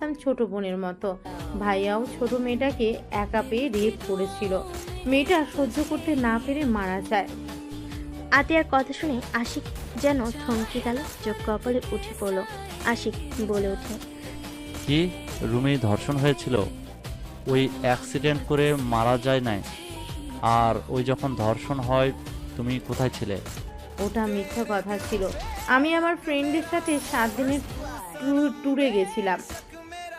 ভালোবাসতাম ছোট বোনের মতো। ভাইয়াও ছোট মেয়েটাকে একা পেয়ে রেপ করেছিল। মেয়েটা সহ্য করতে না পেরে মারা যায়। আতিয়ার কথা শুনে আশিক যেন থমকে গেল চোখ কপালে উঠে পড়ল। আশিক বলে ওঠে কি? রুমে ধর্ষণ হয়েছিল? ওই অ্যাক্সিডেন্ট করে মারা যায় নাই। আর ওই যখন ধর্ষণ হয় তুমি কোথায় ছিলে? ওটা মিথ্যা কথা ছিল। আমি আমার ফ্রেন্ডের সাথে সাত দিনের ট্যুর- ট্যুরে গেছিলাম।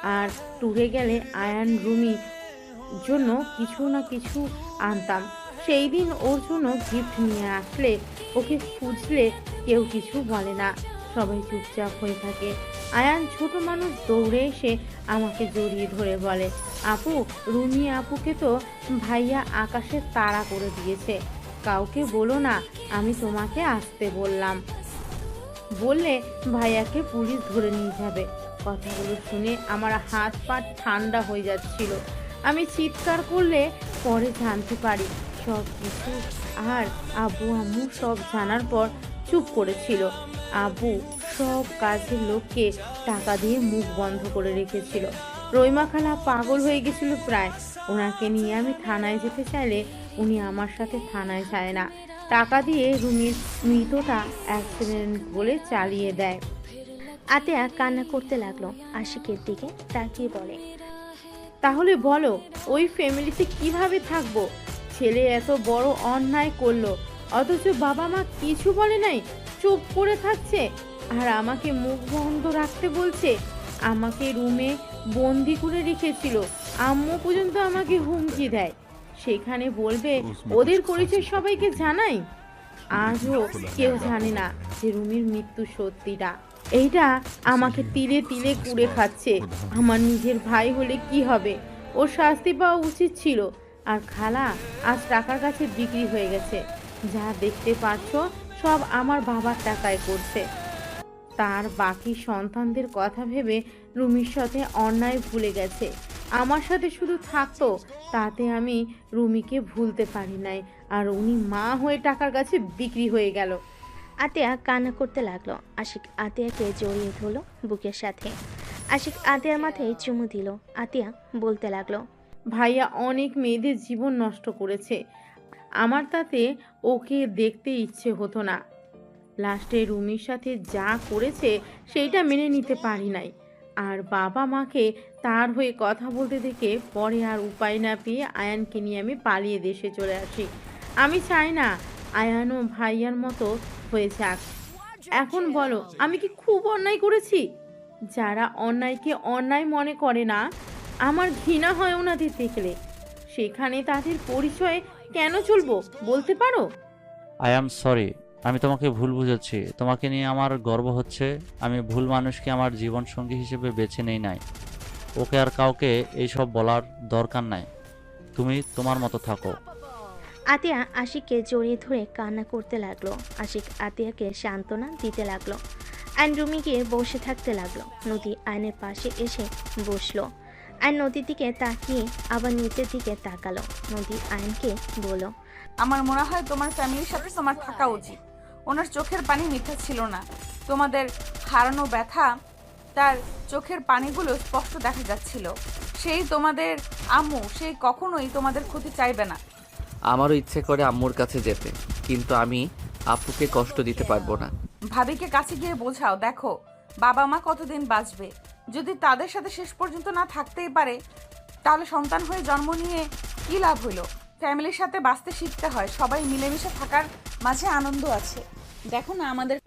আর ট্যুরে গেলে আয়ান রুমি জন্য কিছু না কিছু আনতাম। সেই দিন ওর জন্য গিফট নিয়ে আসলে, ওকে খুঁজলে কেউ কিছু বলে না। সবাই চুপচাপ হয়ে থাকে। আয়ান ছোট মানুষ দৌড়ে এসে আমাকে জড়িয়ে ধরে বলে, আপু, রুমি আপুকে তো ভাইয়া আকাশে তাড়া করে দিয়েছে। কাউকে বলো না, আমি তোমাকে আসতে বললাম। বললে ভাইয়াকে পুলিশ ধরে নিয়ে যাবে। কথাগুলো শুনে আমার হাত পা ঠান্ডা হয়ে যাচ্ছিল। আমি চিৎকার করলে পরে জানতে পারি সব কিছু আর আবু আম্মু সব জানার পর চুপ করেছিল। আবু সব কাজের লোককে টাকা দিয়ে মুখ বন্ধ করে রেখেছিল। রইমা খালা পাগল হয়ে গেছিল প্রায়। ওনাকে নিয়ে আমি থানায় যেতে চাইলে উনি আমার সাথে থানায় যায় না। টাকা দিয়ে রুমির মৃতটা অ্যাক্সিডেন্ট বলে চালিয়ে দেয়। আতিয়া কান্না করতে লাগল আশিকের দিকে, তাকিয়ে বলে, তাহলে বলো, ওই ফ্যামিলিতে কীভাবে থাকব? ছেলে এত বড় অন্যায় করল, অথচ বাবা মা কিছু বলে নাই, চুপ করে থাকছে, আর আমাকে মুখ বন্ধ রাখতে বলছে, আমাকে রুমে বন্দি করে রেখেছিল, আম্মু পর্যন্ত আমাকে হুমকি দেয়, সেখানে বলবে, ওদের পরিচয় সবাইকে জানাই? আজও কেউ জানে না যে রুমির মৃত্যু সত্যিটা। এইটা আমাকে তিলে তিলে কুড়ে খাচ্ছে। আমার নিজের ভাই হলে কি হবে? ওর শাস্তি পাওয়া উচিত ছিল। আর খালা আজ টাকার কাছে বিক্রি হয়ে গেছে। যা দেখতে পাচ্ছ সব আমার বাবার টাকায় করছে। তার বাকি সন্তানদের কথা ভেবে রুমির সাথে অন্যায় ভুলে গেছে। আমার সাথে শুধু থাকতো তাতে আমি রুমিকে ভুলতে পারি নাই। আর উনি মা হয়ে টাকার কাছে বিক্রি হয়ে গেল। আতিয়া কান্না করতে লাগল। আশিক আতিয়াকে জড়িয়ে ধরলো বুকের সাথে। আশিক আতিয়ার মাথায় চুমু দিল। আতিয়া বলতে লাগল, ভাইয়া, অনেক মেয়েদের জীবন নষ্ট করেছে। আমার তাতে ওকে দেখতে ইচ্ছে হতো না। লাস্টে রুমির সাথে যা করেছে সেইটা মেনে নিতে পারি নাই। আর বাবা মাকে তার হয়ে কথা বলতে দেখে পরে আর উপায় না পেয়ে আয়ানকে নিয়ে আমি পালিয়ে দেশে চলে আসি। আমি চাই না আয়ানও ভাইয়ার মতো হয়ে যাক এখন বলো আমি কি খুব অন্যায় করেছি? যারা অন্যায়কে অন্যায় মনে করে না আমার ঘৃণা হয় ওনাদের দেখলে। সেখানে তাদের পরিচয় কেন চলবো বলতে পারো? আই অ্যাম সরি আমি তোমাকে ভুল বুঝেছি। তোমাকে নিয়ে আমার গর্ব হচ্ছে আমি ভুল মানুষকে আমার জীবন সঙ্গী হিসেবে বেছে নেই নাই। ওকে আর কাউকে এইসব বলার দরকার নাই। তুমি তোমার মতো থাকো। আতিয়া আশিককে জড়িয়ে ধরে কান্না করতে লাগল। আশিক আতিয়াকে সান্ত্বনা দিতে লাগল। আইন রুমে গিয়ে বসে থাকতে লাগল। নদী আইনের পাশে এসে বসল। আইন নদীর দিকে তাকিয়ে আবার নিচের দিকে তাকালো। নদী আইনকে বলল, আমার মনে হয় তোমার ফ্যামিলির সাথে তোমার থাকা উচিত। ওনার চোখের পানি মিথ্যা ছিল না। তোমাদের হারানো ব্যথা তার চোখের পানিগুলো স্পষ্ট দেখা যাচ্ছিল। সেই তোমাদের আম্মু, সেই কখনোই তোমাদের ক্ষতি চাইবে না। আমারও ইচ্ছে করে আম্মুর কাছে যেতে, কিন্তু আমি আপুকে কষ্ট দিতে পারব না। ভাবিকে কাছে গিয়ে বোঝাও, দেখো, বাবা মা কতদিন বাঁচবে? যদি তাদের সাথে শেষ পর্যন্ত না থাকতেই পারে, তাহলে সন্তান হয়ে জন্ম নিয়ে কি লাভ হলো? ফ্যামিলির সাথে বাঁচতে শিখতে হয়, সবাই মিলেমিশে থাকার মাঝে আনন্দ আছে। দেখো না আমাদের